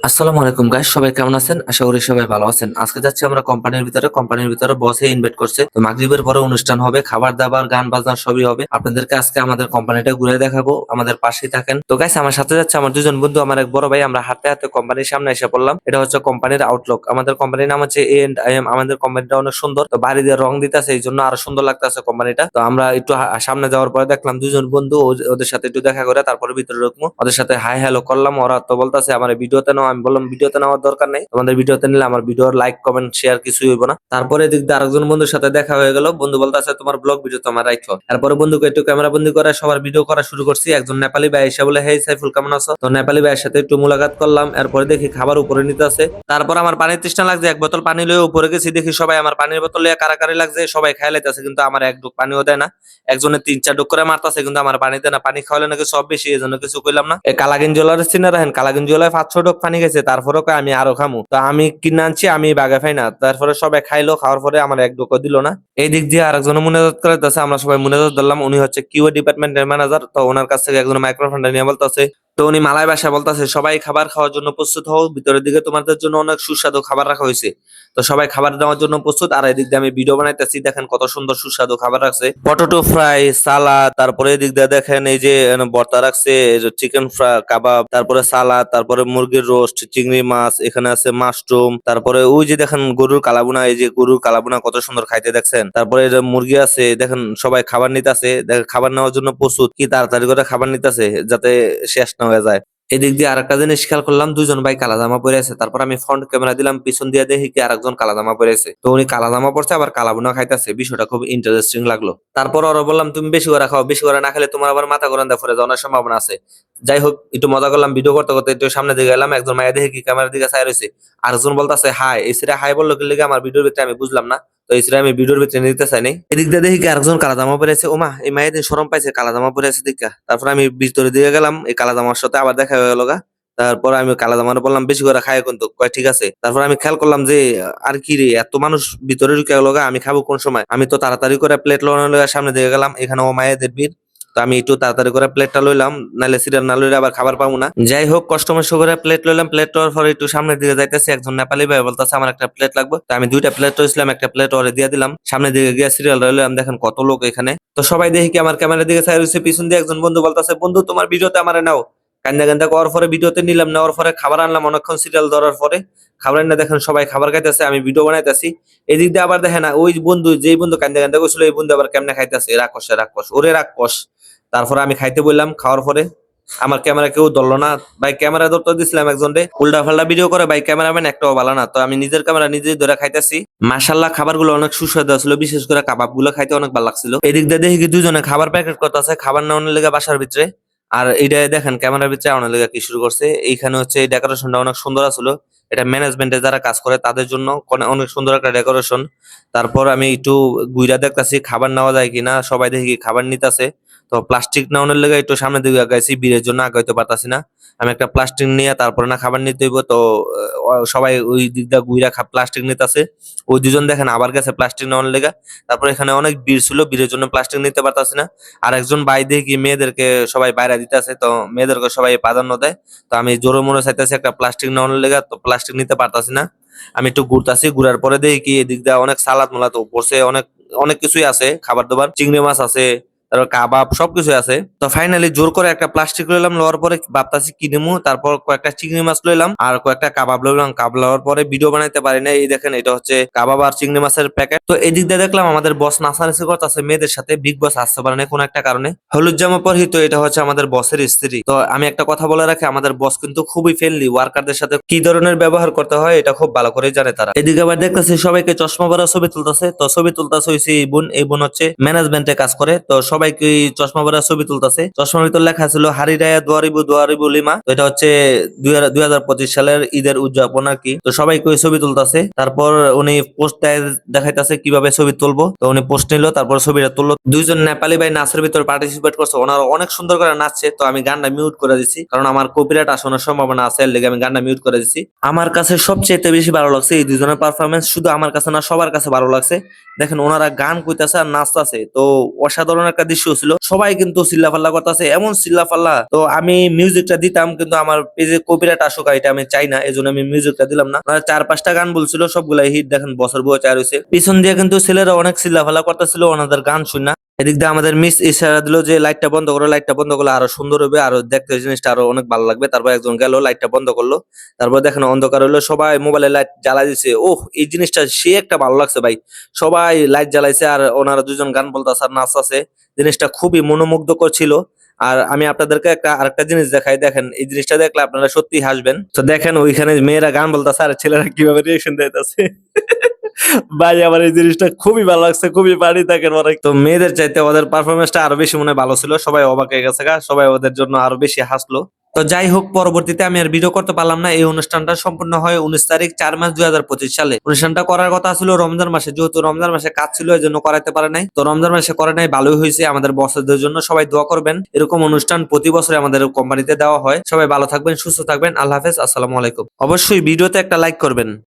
আসসালামু আলাইকুম গাইস সবাই কেমন আছেন? আশা করি সবাই ভালো আছেন। আজকে যাচ্ছি আমরা কোম্পানির ভিতরে। কোম্পানির ভিতরে বসে ইনভাইট করছে। তো মাগরিবের পরে অনুষ্ঠান হবে, খাবার দাবার, গান বাজনা সবই হবে। আপনাদেরকে আজকে আমাদের কোম্পানিটা ঘুরে দেখাবো, আমাদের পাশেই থাকেন। তো গাইস আমার সাথে যাচ্ছে আমার দুজন বন্ধু, আমার এক বড় ভাই, আমরা হাতে হাঁটতে কোম্পানির সামনে এসে পড়লাম। এটা হচ্ছে কোম্পানির আউটলুক আমাদের কোম্পানির নাম হচ্ছে এ এন্ড আই এম আমাদের কোম্পানিটা অনেক সুন্দর। তো বাড়ি দিয়ে রং দিতেছে, এই জন্য আরও সুন্দর লাগতেছে কোম্পানিটা তো আমরা একটু সামনে যাওয়ার পরে দেখলাম দুজন বন্ধু ওদের সাথে একটু দেখা করে তারপরে ভিতরে ঢুকবো। ওদের সাথে হাই হ্যালো করলাম। ওরা তো বলতেছে, আমার ভিডিওতে নাও, আমি বললাম ভিডিওতে নেওয়ার দরকার নেই। তোমাদের ভিডিওতে নিলে আমার ভিডিওর লাইক কমেন্ট শেয়ার কিছুই হইব না। তারপরে এদিক দিয়ে আরেকজন বন্ধুর সাথে দেখা হয়ে গেল। বন্ধু বলতেছে, তোমার ব্লগ ভিডিও তোমার রাখো তারপরে বন্ধুকে একটু ক্যামেরা বন্দি করে সবার ভিডিও করা শুরু করছি। একজন নেপালি ভাই এসে বলে, হেই সাইফুল, কেমন আছো? তো নেপালি ভাইয়ের সাথে একটু মুলাকাত করলাম। এরপরে দেখি খাবার উপরে নিতে আছে তারপর আমার পানির তৃষ্ণা লাগছে, এক বোতল পানি লয়ে উপরে গেছি। দেখি সবাই আমার পানির বোতল লয়ে কারাকারি লাগছে। সবাই খাই লাইতেছে, কিন্তু আমার এক ডুক পানিও দেয় না। একজনের তিন, চার ডুক করে মারতাছে, কিন্তু আমার পানি দেয় না পানি খাওয়ালে নাকি সব বেশি এই জন্য কিছু কইলাম না। কালাগিন জলার চিনে রাখেন। কালাগিন জলায় পাঁচ ছ ডোক পানি গেছে তারপরে কয় আমি আরও খামু। তো আমি কিনে আনছি, আমি বাগে খাই না। তারপরে সবাই খাইলো, খাওয়ার পরে আমার এক ডোকো দিল না। এই দিক দিয়ে আরেকজন মুনাজাত করে আমরা সবাই মুনাজাত ধরলাম, উনি হচ্ছে কিউ ডিপার্টমেন্টের ম্যানেজার। তো ওনার কাছ থেকে একজন মাইক্রোফোনটা নিয়ে বলতেছে তো উনি মালায় বাসা বলতেছে, সবাই খাবার খাওয়ার জন্য প্রস্তুত হও, ভিতরের দিকে তোমাদের জন্য অনেক সুস্বাদু খাবার রাখা হয়েছে। তো সবাই খাবার দেওয়ার জন্য প্রস্তুত, আর এদিক দিয়ে আমি ভিডিও বানাইতেছি, দেখেন কত সুন্দর সুস্বাদু খাবার রাখছে। পটেটো ফ্রাই, সালাদ, তারপরে এদিক দিয়ে দেখেন এই যে ভর্তা রাখছে চিকেন ফ্রাই কাবাব, তারপরে সালাদ, তারপরে মুরগির রোস্ট, চিংড়ি মাছ, এখানে আছে মাশরুম, তারপরে ওই যে দেখেন গরুর কালাবুনা, এই যে গরুর কালাবুনা কত সুন্দর খাইতে দেখছেন। তারপরে মুরগি আছে, দেখেন সবাই খাবার নিতেছে, দেখেন খাবার নেওয়ার জন্য প্রস্তুত, কি তাড়াতাড়ি করে খাবার নিতেছে, যাতে শেষ না হয়ে যায়। এদিক দিয়ে আরেকটা জিনিস খেয়াল করলাম দুজন ভাই কালা জামা পরে আছে। তারপর আমি ফ্রন্ট ক্যামেরা দিলাম, পিছন দিয়ে দেখি কি আরেকজন কালা জামা পরে আছে। তো উনি কালা জামা পরছে, আবার কালা বুনা খাইতেছে। বিষয়টা খুব ইন্টারেস্টিং লাগল। তারপর ওরা বললাম, তুমি বেশি করে খাও, বেশি করে না খেলে তোমার আবার মাথা গরম দেয় ফরে যাওয়ার সম্ভাবনা আছে। যাই হোক, একটু মজা করলাম ভিডিও করতে করতে একটু সামনে দিকে গেলাম, একজন মায়ের দেখে কি ক্যামেরার দিকে চাই রয়েছে আরেকজন বলতেছে হাই এই সিরা হাই বলল কি লেগে? আমার ভিডিওর ভিতরে আমি বুঝলাম না। তো এই আমি ভিডিওর ভিতরে নিতে চাই নাই। এদিক দিয়ে দেখি আরেকজন কালা জামা পরে আছে। ওমা এই মায়ের দিন সরম পাইছে কালা জামা পরে আছে দেখা তারপর আমি ভিতরে দিয়ে গেলাম এই কালা জামার সাথে আবার দেখা হয়ে গেলগা তারপর আমি কালা জামানো বললাম বেশি করে খায় কিন্তু কয় ঠিক আছে। তারপর আমি খেয়াল করলাম যে আর কি রে এত মানুষ ভিতরে ঢুকে গেল গা, আমি খাব কোন সময়? আমি তো তাড়াতাড়ি করে প্লেট লোনের সামনে দিয়ে গেলাম। এখানে ও মায়েদের ভিড়। তো আমি একটু তাড়াতাড়ি করে প্লেটটা লইলাম, নাহলে সিরিয়াল না লইলে আবার খাবার পাবো না। যাই হোক কষ্টমের করে প্লেট লইলাম প্লেট লওয়ার পরে একটু সামনের দিকে যাইতেছি, একজন নেপালি ভাই বলতেছে, আমার একটা প্লেট লাগবে। তো আমি দুইটা প্লেট লইছিলাম একটা প্লেট ওরে দিয়ে দিলাম। সামনে দিকে গিয়ে সিরিয়াল রইলাম দেখেন কত লোক এখানে। তো সবাই দেখি কি আমার ক্যামেরার দিকে রয়েছে পিছন দিয়ে একজন বন্ধু বলতেছে, বন্ধু, তোমার ভিডিওতে আমার নাও। কান্দা কান্দা করার পরে ভিডিওতে নিলাম, নেওয়ার পরে খাবার আনলাম, অনেকক্ষণ সিরিয়াল ধরার পরে। খাবার এনে দেখেন সবাই খাবার খাইতেছে, আমি ভিডিও বানাইতেছি। এদিক দিয়ে আবার দেখেন, ওই বন্ধু, যেই বন্ধু কান্দা কান্দা করছিল, এই বন্ধু আবার কেমনে খাইতেছে? রাক্ষসে রাক্ষস, ওরে রাক্ষস। তারপরে আমি খাইতে বললাম, খাওয়ার পরে আমার ক্যামেরা কেউ ধরলো না। ভাই ক্যামেরা ধরতে দিছিলাম একজন রে উল্টা ফাল্টা ভিডিও করে, ভাই ক্যামেরাম্যান একটাও ভালো না। তো আমি নিজের ক্যামেরা নিজেই ধরে খাইতেছি। মাসাল্লাহ খাবারগুলো অনেক সুস্বাদু ছিল, বিশেষ করে কাবাবগুলো খাইতে অনেক ভালো লাগছিল। এদিক দিয়ে দেখি দুজনে খাবার প্যাকেট করতেছে, খাবার নেওয়ার লেগে বাসার ভিতরে। আর এটা দেখেন, ক্যামেরার ভিতরে অনেক লেগে কি শুরু করছে। এইখানে হচ্ছে এই ডেকোরেশনটা অনেক সুন্দর ছিল এটা ম্যানেজমেন্টে যারা কাজ করে, তাদের জন্য অনেক সুন্দর একটা ডেকোরেশন তারপর আমি একটু গুইরা দেখতাছি, খাবার নেওয়া যায় কিনা, সবাই দেখি খাবার নিতেছে। তো প্লাস্টিক নেওয়ানোর লেগে একটু সামনের দিকে আগাইছি বীরের জন্য আগাইতে পারতাছি না। আমি একটা প্লাস্টিক নিয়ে তারপরে না খাবার নিতে হইব, তো সবাই ওই দিক দিয়ে গুইরা প্লাস্টিক নিতেছে। ওই দুজন দেখেন আবার গেছে প্লাস্টিক নেওয়ার লেগে। তারপর এখানে অনেক বীর ছিল বীরের জন্য প্লাস্টিক নিতে পারতাছি না। আর একজন ভাই দেখি মেয়েদেরকে সবাই বাইরে দিতেছে, তো মেয়েদেরকে সবাই প্রাধান্য দেয়। তো আমি জোরে মনে চাইতেছি একটা প্লাস্টিক নেওয়ার লেগে, তো প্লাস্টিক নিতে পারতাছি না। আমি একটু ঘুরতাছি, ঘুরার পরে দেখি এদিক দিয়ে অনেক সালাদ মালাদ পড়ছে, অনেক অনেক কিছুই আছে খাবার দাবার চিংড়ি মাছ আছে তারপর কাবাব সবকিছু আছে। তো ফাইনালি জোর করে একটা প্লাস্টিক লইলাম লওয়ার পরে ভাবতাছি কি নিমু, তারপর কয়েকটা চিংড়ি মাছ লইলাম আর কয়েকটা কাবাব লইলাম কাবাব লওয়ার পরে ভিডিও বানাইতে পারি না এই দেখেন এটা হচ্ছে কাবাব আর চিংড়ি মাছের প্যাকেট তো এই দিক দিয়ে দেখলাম আমাদের বস নাচানাচি করতেছে, মেয়েদের সাথে বিগ বস আসতে পারে না কোনো একটা কারণে। হলুদ জামা পরি তো এটা হচ্ছে আমাদের বসের স্ত্রী। তো আমি একটা কথা বলে রাখি, আমাদের বস কিন্তু খুবই ফ্রেন্ডলি ওয়ার্কারদের সাথে কি ধরনের ব্যবহার করতে হয় এটা খুব ভালো করে জানে তারা। এদিকে আবার দেখতেছি সবাইকে চশমা পরা ছবি তুলতেছে, তো ছবি তুলতেছে হয়েছে এই বোন এই বোন হচ্ছে ম্যানেজমেন্টে কাজ করে, তো সবাইকে চশমা পরা ছবি তুলতেছে। চশমার ভিতর লেখা ছিল, হারিরায়া দোয়ারিবু দোয়ারিবু লিমা। তো এটা হচ্ছে দুই হাজার পঁচিশ সালের ঈদের উদযাপন আর কি। তো সবাইকে ছবি তুলতেছে। তারপর উনি পোস্ট দেখাইতেছে কীভাবে ছবি তুলবো। তো উনি পোস্ট নিল, তারপর ছবিটা তুললো। দুইজন নেপালি ভাই নাচের ভিতর পার্টিসিপেট করছে। ওনারা অনেক সুন্দর করে নাচছে। তো আমি গানটা মিউট করে দিছি। কারণ আমার কপিরাইট আসানোর সম্ভাবনা আছে। এর লেগে আমি গানটা মিউট করে দিছি। আমার কাছে সবচেয়ে বেশি ভালো লাগছে এই দুজনের পারফরমেন্স শুধু আমার কাছে না, সবার কাছে ভালো লাগছে। দেখেন, ওনারা গান কইতাছে আর নাচতাছে। তো অসাধারণ একটা দৃশ্য ছিল। সবাই কিন্তু সিল্লা ফাল্লা করতেছে। এমন সিল্লা ফাল্লা তো আমি মিউজিকটা দিতাম, কিন্তু আমার পেজে কপিরাইট আসুক এটা আমি চাই না এই আমি মিউজিকটা দিলাম না। চার পাঁচটা গান বলছিল, সবগুলাই হিট দেখেন বছর বয়স আর হয়েছে পিছন দিয়ে কিন্তু ছেলেরা অনেক চিল্লাফাল্লা করতেছিল, ওনাদের গান শুন এদিক দিয়ে আমাদের মিস ইশারা দিল যে লাইটটা বন্ধ করো লাইটটা বন্ধ করলে আরও সুন্দর হবে, আরও দেখতে জিনিসটা আরও অনেক ভালো লাগবে। তারপর একজন গেল লাইটটা বন্ধ করল। তারপর দেখেন অন্ধকার হলো সবাই মোবাইলে লাইট জ্বালা দিছে। ওহ, এই জিনিসটা সে একটা ভালো লাগছে ভাই। সবাই লাইট জ্বালাইছে আর ওনারা দুজন গান বলতেছে আর নাচতেছে জিনিসটা খুবই মনোমুগ্ধকর ছিল। আর আমি আপনাদেরকে একটা, আরেকটা জিনিস দেখাই। দেখেন, এই জিনিসটা দেখলে আপনারা সত্যি হাসবেন। তো দেখেন ওইখানে মেয়েরা গান বলতেছে আর ছেলেরা কীভাবে রিয়েকশন দিতেছে। ভাই, আমার এই জিনিসটা খুবই ভালো লাগছে, খুবই পারি থাকেন অনেক তো মেয়েদের চাইতে ওদের পারফরমেন্সটা আরও বেশি মনে ভালো ছিল, সবাই অবাক হয়ে গেছে সবাই ওদের জন্য আরও বেশি হাসলো। তো যাই হোক, পরবর্তীতে আমি আর ভিডিও করতে পারলাম না, এই অনুষ্ঠানটা সম্পূর্ণ হয় উনিশ তারিখ, চার মাস দুই হাজার পঁচিশ সালে। অনুষ্ঠানটা করার কথা ছিল রমজান মাসে, যেহেতু রমজান মাসে কাজ ছিল, এই জন্য করাতে পারে নাই। তো রমজান মাসে করে নাই, ভালোই হয়েছে, আমাদের বসদের জন্য সবাই দোয়া করবেন। এরকম অনুষ্ঠান প্রতি বছরে আমাদের কোম্পানিতে দেওয়া হয়। সবাই ভালো থাকবেন, সুস্থ থাকবেন, আল্লাহ হাফেজ, আসসালামু আলাইকুম। অবশ্যই ভিডিওতে একটা লাইক করবেন।